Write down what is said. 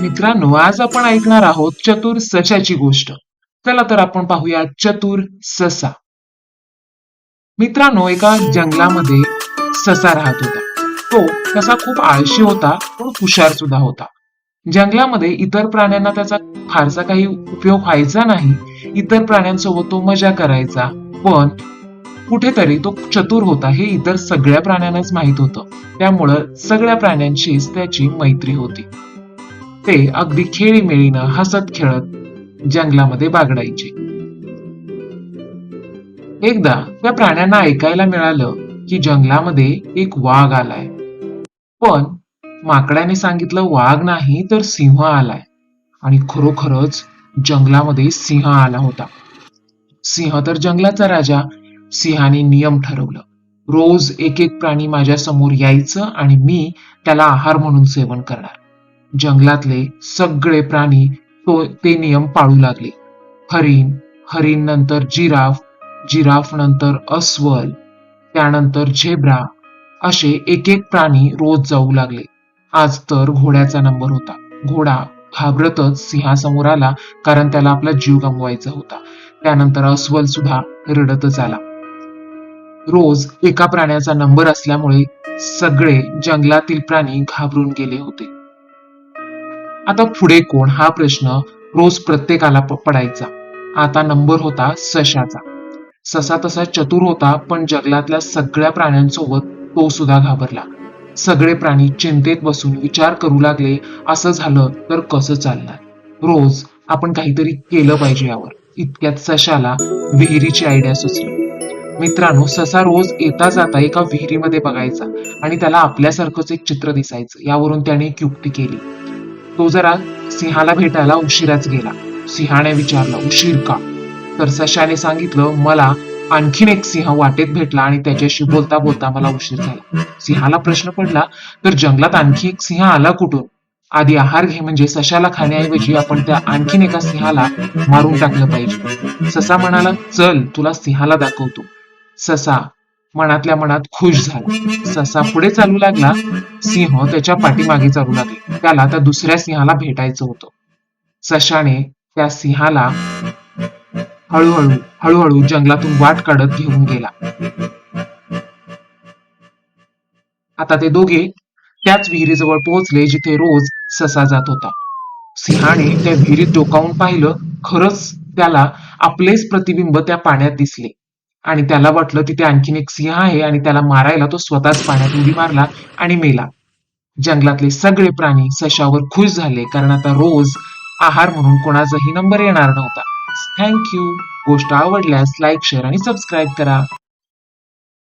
मित्रांनो आज आपण ऐकणार आहोत चतुर सशाची गोष्ट. चला तर आपण पाहूया चतुर ससा. मित्रांनो एका जंगलामध्ये ससा राहत होता. तो तसा खूप आळशी होता पण हुशार सुद्धा होता. जंगलामध्ये इतर प्राण्यांना त्याचा फारसा काही उपयोग व्हायचा नाही. इतर प्राण्यांसोबत तो मजा करायचा पण कुठेतरी तो चतुर होता हे इतर सगळ्या प्राण्यांनाच माहीत होतं. त्यामुळं सगळ्या प्राण्यांशीच त्याची मैत्री होती. ते अगदी खेळीमेळीनं हसत खेळत जंगलामध्ये बागडायचे. एकदा त्या प्राण्यांना ऐकायला मिळालं की जंगलामध्ये एक वाघ आलाय. पण माकडाने सांगितलं वाघ नाही तर सिंह आलाय आणि खरोखरच जंगलामध्ये सिंह आला होता. सिंह तर जंगलाचा राजा. सिंहाने नियम ठरवलं. रोज एक एक प्राणी माझ्यासमोर यायचं आणि मी त्याला आहार म्हणून सेवन करणार. जंगलातले सगळे प्राणी तो ते नियम पाळू लागले. हरिण हरिण नंतर जिराफ जिराफ नंतर अस्वल त्यानंतर झेब्रा असे एक एक प्राणी रोज जाऊ लागले. आज तर घोड्याचा नंबर होता. घोडा घाबरतच सिंहासमोर आला कारण त्याला आपला जीव गमवायचा होता. त्यानंतर अस्वल सुद्धा रडतच आला. रोज एका प्राण्याचा नंबर असल्यामुळे सगळे जंगलातील प्राणी घाबरून गेले होते. आता पुढे कोण? हा प्रश्न रोज प्रत्येकाला पडायचा. आता नंबर होता सशाचा. ससा तसा चतुर होता पण जगलातल्या सगळ्या प्राण्यांसोबत तो सुद्धा घाबरला. सगळे प्राणी चिंतेत बसून विचार करू लागले असं झालं तर कसं चालणार? रोज आपण काहीतरी केलं पाहिजे यावर. इतक्यात सशाला विहिरीची आयडिया सुचली. मित्रांनो ससा रोज येता जाता एका विहिरीमध्ये बघायचा आणि त्याला आपल्यासारखंच एक चित्र दिसायचं. यावरून त्याने एक युक्ती केली. तो जरा सिंहाला भेटायला उशिराच गेला. सिंहाने विचारलं उशीर का? तर सशाने सांगितलं मला आणखीन एक सिंह वाटेत भेटला आणि त्याच्याशी बोलता बोलता मला उशीर झाला. सिंहाला प्रश्न पडला तर जंगलात आणखी एक सिंह आला कुठून? आधी आहार घे म्हणजे सशाला खाण्याऐवजी आपण त्या आणखीन एका सिंहाला मारून टाकलं पाहिजे. ससा म्हणाला चल तुला सिंहाला दाखवतो. ससा मनातल्या मनात खुश झाला. ससा पुढे चालू लागला सिंह त्याच्या पाठीमागे चालू लागले. त्याला त्या दुसऱ्या सिंहाला भेटायचं होतं. सशाने त्या सिंहाला हळूहळू हळूहळू जंगलातून वाट काढत घेऊन गेला. आता ते दोघे त्याच विहिरीजवळ पोहोचले जिथे रोज ससा जात होता. सिंहाने त्या विहिरीत डोकावून पाहिलं खरंच त्याला आपलेच प्रतिबिंब त्या पाण्यात दिसले. आणि त्याला वाटलं तिथे आणखीन एक सिंह आहे आणि त्याला मारायला तो स्वतःच पाण्यात उडी मारला आणि मेला. जंगलातले सगळे प्राणी सशावर खुश झाले कारण आता रोज आहार म्हणून कोणाचाही नंबर येणार नव्हता. थँक्यू गोष्ट आवडल्यास लाईक शेअर आणि सबस्क्राईब करा.